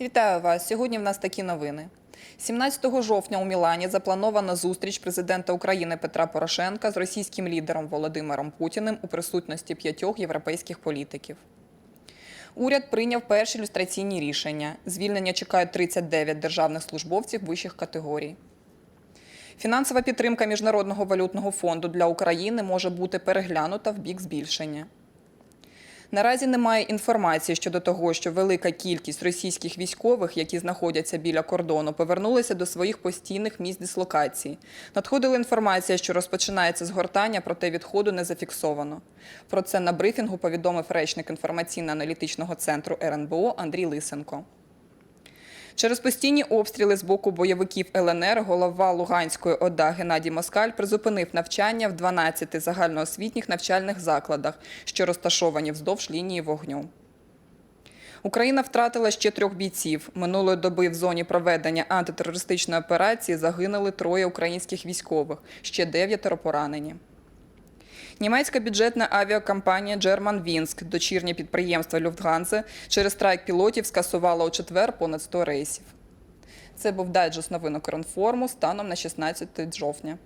Вітаю вас. Сьогодні в нас такі новини. 17 жовтня у Мілані запланована зустріч президента України Петра Порошенка з російським лідером Володимиром Путіним у присутності п'ятьох європейських політиків. Уряд прийняв перші люстраційні рішення. Звільнення чекають 39 державних службовців вищих категорій. Фінансова підтримка Міжнародного валютного фонду для України може бути переглянута в бік збільшення. Наразі немає інформації щодо того, що велика кількість російських військових, які знаходяться біля кордону, повернулися до своїх постійних місць дислокації. Надходила інформація, що розпочинається згортання, проте відходу не зафіксовано. Про це на брифінгу повідомив речник інформаційно-аналітичного центру РНБО Андрій Лисенко. Через постійні обстріли з боку бойовиків ЛНР голова Луганської ОДА Геннадій Москаль призупинив навчання в 12 загальноосвітніх навчальних закладах, що розташовані вздовж лінії вогню. Україна втратила ще трьох бійців. Минулої доби в зоні проведення антитерористичної операції загинули троє українських військових, ще дев'ятеро поранені. Німецька бюджетна авіакомпанія Germanwings, дочірнє підприємство Люфтганзе, через страйк пілотів скасувала у четвер понад 100 рейсів. Це був дайджест новинок Ронформу станом на 16 жовтня.